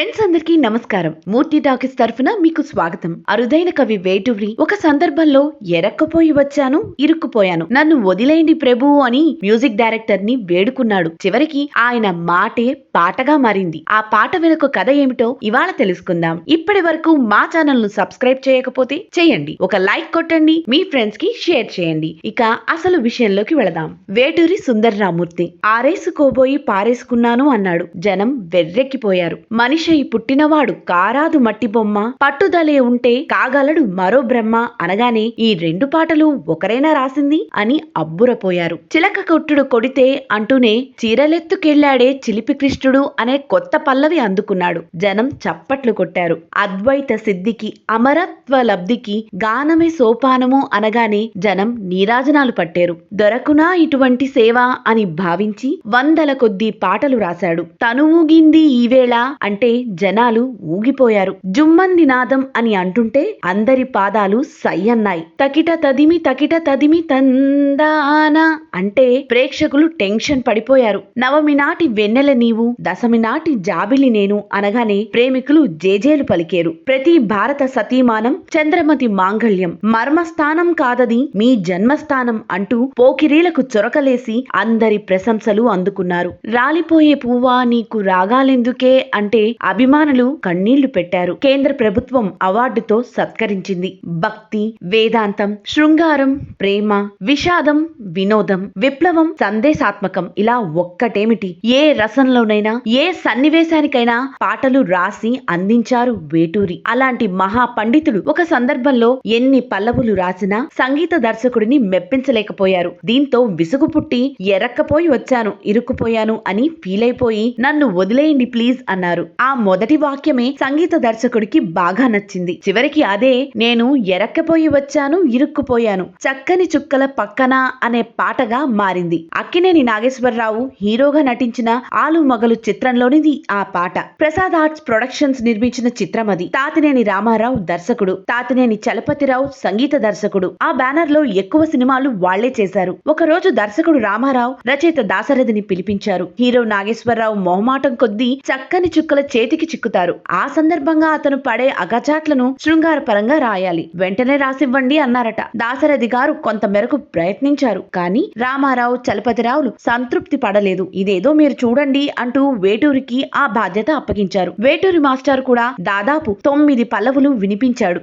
Friends అందరికీ నమస్కారం. మూర్తి talkies తరఫున మీకు స్వాగతం. అరుదైన కవి వేటూరి ఒక సందర్భంలో ఎరక్కపోయి వచ్చాను ఇరుక్కుపోయాను. నన్ను వదిలేయండి ప్రభు అని మ్యూజిక్ డైరెక్టర్ని వేడుకున్నాడు. చివరికి ఆయన మాటే పాటగా మారింది. ఆ పాట వెనుక కథ ఏమిటో ఇవాళ తెలుసుకుందాం. ఇప్పటి వరకు మా ఛానల్ను సబ్స్క్రైబ్ చేయకపోతే చేయండి. ఒక లైక్ కొట్టండి మీ ఫ్రెండ్స్కి షేర్ చేయండి. ఇక అసలు విషయంలోకి వెళదాం. వేటూరి సుందర్ రామూర్తి ఆరేసుకోబోయి పారేసుకున్నాను అన్నాడు. జనం వెర్రెక్కిపోయారు. మనిషి పుట్టినవాడు కారాదు మట్టి బొమ్మ. పట్టుదలే ఉంటే కాగలడు మరో బ్రహ్మ అనగానే ఈ రెండు పాటలు ఒకరైనా రాసింది అని అబ్బురపోయారు. చిలక కొట్టుడు కొడితే అంటూనే చీరలెత్తుకెళ్ళాడే చిలిపి కృష్ణుడు అనే కొత్త పల్లవి అందుకున్నాడు. జనం చప్పట్లు కొట్టారు. అద్వైత సిద్ధికి అమరత్వ లబ్ధికి గానమే సోపానము అనగానే జనం నీరాజనాలు పట్టారు. దొరకునా ఇటువంటి సేవ అని భావించి వందల కొద్దీ పాటలు రాశాడు. తను ఊగింది ఈవేళ అంటే జనాలు ఊగిపోయారు. జుమ్మంది నాదం అని అంటుంటే అందరి పాదాలు సై అన్నాయి తకిట తదిమి తకిట తదిమి తందా తందానా అంటే ప్రేక్షకులు టెన్షన్ పడిపోయారు. నవమి నాటి వెన్నెల నీవు దశమి నాటి జాబిలి నేను అనగానే ప్రేమికులు జేజేలు పలికేరు. ప్రతి భారత సతీమానం చంద్రమతి మాంగళ్యం. మర్మస్థానం కాదది మీ జన్మస్థానం అంటూ పోకిరీలకు చొరకలేసి అందరి ప్రశంసలు అందుకున్నారు. రాలిపోయే పువ్వా నీకు రాగాలెందుకే అంటే అభిమానులు కన్నీళ్ళు పెట్టారు. కేంద్ర ప్రభుత్వం అవార్డుతో సత్కరించింది. భక్తి వేదాంతం శృంగారం ప్రేమ విషాదం వినోదం విప్లవం సందేశాత్మకం ఇలా ఒక్కటేమిటి? ఏ రసంలోనైనా ఏ సన్నివేశానికైనా పాటలు రాసి అందించారు వేటూరి. అలాంటి మహా పండితుడు ఒక సందర్భంలో ఎన్ని పల్లవులు రాసినా సంగీత దర్శకుడిని మెప్పించలేకపోయారు. దీంతో విసుగు పుట్టి ఎరక్కపోయి వచ్చాను ఇరుక్కుపోయాను అని ఫీల్ అయిపోయి నన్ను వదిలేయండి ప్లీజ్ అన్నారు. ఆ మొదటి వాక్యమే సంగీత దర్శకుడికి బాగా నచ్చింది. చివరికి అదే నేను ఎరక్కపోయి వచ్చాను ఇరుక్కుపోయాను. చక్కని చుక్కల పక్కన అనే పాటగా మారింది. అక్కినేని నాగేశ్వరరావు హీరోగా నటించిన ఆలు మగలు చిత్రంలోనిది ఆ పాట. ప్రసాద్ ఆర్ట్స్ ప్రొడక్షన్స్ నిర్మించిన చిత్రం అది. తాతినేని రామారావు దర్శకుడు. తాతినేని చలపతిరావు సంగీత దర్శకుడు. ఆ బ్యానర్లో ఎక్కువ సినిమాలు వాళ్ళే చేశారు. ఒకరోజు దర్శకుడు రామారావు రచయిత దాసరథిని పిలిపించారు. హీరో నాగేశ్వరరావు మొహమాటం కొద్దీ చక్కని చుక్కల చేతికి చిక్కుతారు. ఆ సందర్భంగా అతను పడే అగచాట్లను శృంగార పరంగా రాయాలి. వెంటనే రాసివ్వండి అన్నారట. దాసరథి గారు కొంత మేరకు ప్రయత్నించారు. కానీ రామారావు చలపతిరావులు సంతృప్తి పడలేదు. ఇదేదో మీరు చూడండి అంటూ వేటూరికి ఆ బాధ్యత అప్పగించారు. వేటూరి మాస్టర్ కూడా దాదాపు తొమ్మిది పల్లవులు వినిపించాడు.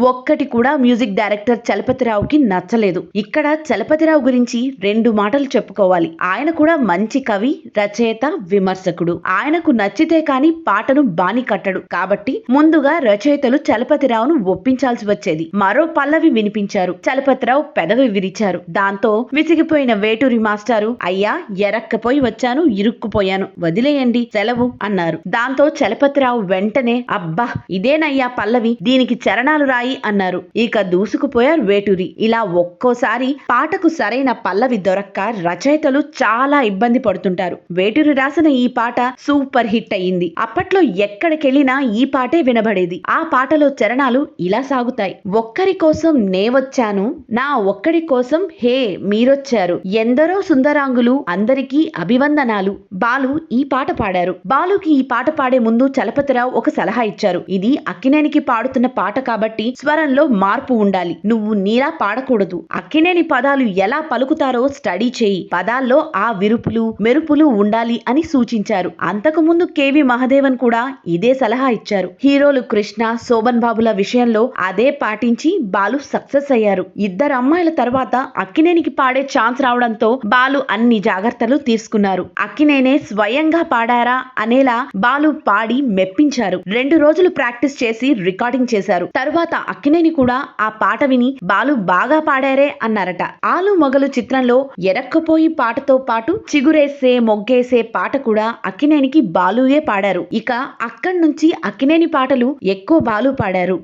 ఒక్కటి కూడా మ్యూజిక్ డైరెక్టర్ చలపతిరావుకి నచ్చలేదు. ఇక్కడ చలపతిరావు గురించి రెండు మాటలు చెప్పుకోవాలి. ఆయన కూడా మంచి కవి రచయిత విమర్శకుడు. ఆయనకు నచ్చితే కాని పాటను బాని కట్టడు. కాబట్టి ముందుగా రచయితలు చలపతిరావును ఒప్పించాల్సి వచ్చేది. మరో పల్లవి వినిపించారు. చలపతిరావు పెదవి విరిచారు. దాంతో విసిగిపోయిన వేటూరి మాస్టారు అయ్యా ఎరక్కపోయి వచ్చాను ఇరుక్కుపోయాను వదిలేయండి సెలవు అన్నారు. దాంతో చలపతిరావు వెంటనే అబ్బా ఇదేనయ్యా పల్లవి దీనికి చరణాలు రాయి అన్నారు. ఇక దూసుకుపోయారు వేటూరి. ఇలా ఒక్కోసారి పాటకు సరైన పల్లవి దొరక్క రచయితలు చాలా ఇబ్బంది పడుతుంటారు. వేటూరి రాసిన ఈ పాట సూపర్ హిట్ అయ్యింది. అప్పట్లో ఎక్కడికెళ్ళినా ఈ పాటే వినబడేది. ఆ పాటలో చరణాలు ఇలా సాగుతాయి. ఒక్కరి కోసం నే వచ్చాను నా ఒక్కడి కోసం హే మీరొచ్చారు. ఎందరో సుందరాంగులు అందరికీ అభివందనాలు. బాలు ఈ పాట పాడారు. బాలుకి ఈ పాట పాడే ముందు చలపతిరావు ఒక సలహా ఇచ్చారు. ఇది అక్కినేనికి పాడుతున్న పాట కాబట్టి స్వరంలో మార్పు ఉండాలి. నువ్వు నీలా పాడకూడదు. అక్కినేని పదాలు ఎలా పలుకుతారో స్టడీ చేయి. పదాల్లో ఆ విరుపులు మెరుపులు ఉండాలి అని సూచించారు. అంతకు ముందు కేవి మహదేవన్ కూడా ఇదే సలహా ఇచ్చారు. హీరోలు కృష్ణ శోభన్ బాబుల విషయంలో అదే పాటించి బాలు సక్సెస్ అయ్యారు. ఇద్దరు అమ్మాయిల తర్వాత అక్కినేనికి పాడే ఛాన్స్ రావడంతో బాలు అన్ని జాగ్రత్తలు తీసుకున్నారు. అక్కినేనే స్వయంగా పాడారా అనేలా బాలు పాడి మెప్పించారు. రెండు రోజులు ప్రాక్టీస్ చేసి రికార్డింగ్ చేశారు. తరువాత అక్కినేని కూడా ఆ పాట విని బాలు బాగా పాడారే అన్నారట. ఆలు మొగలు చిత్రంలో ఎరక్కపోయి పాటతో పాటు చిగురేసే మొగ్గేసే పాట కూడా అక్కినేనికి బాలుయే పాడారు. ఇక అక్కడి నుంచి అక్కినేని పాటలు ఎక్కువ బాలు పాడారు.